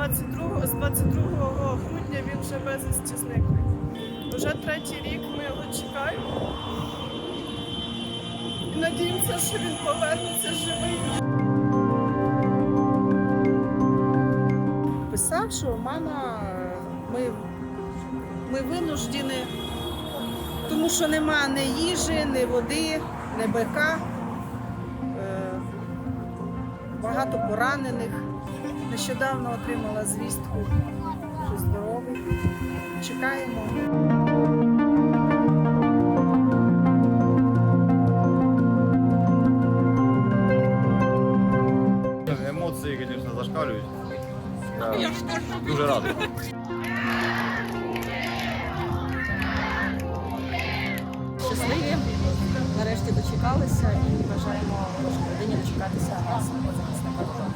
22, з 22 грудня він вже безвісті зникне. Вже третій рік ми його чекаємо. І надіємося, що він повернеться живий. Писав, що мама, ми ми винуждені, тому що немає ні їжі, ні води, ні бика багато поранених. Нещодавно отримала звістку, що здоровий. Чекаємо. Емоції, звісно, зашкалюють. Я дуже радий. щасливі. Нарешті дочекалися і бажаємо людині дочекатися свого Thank you.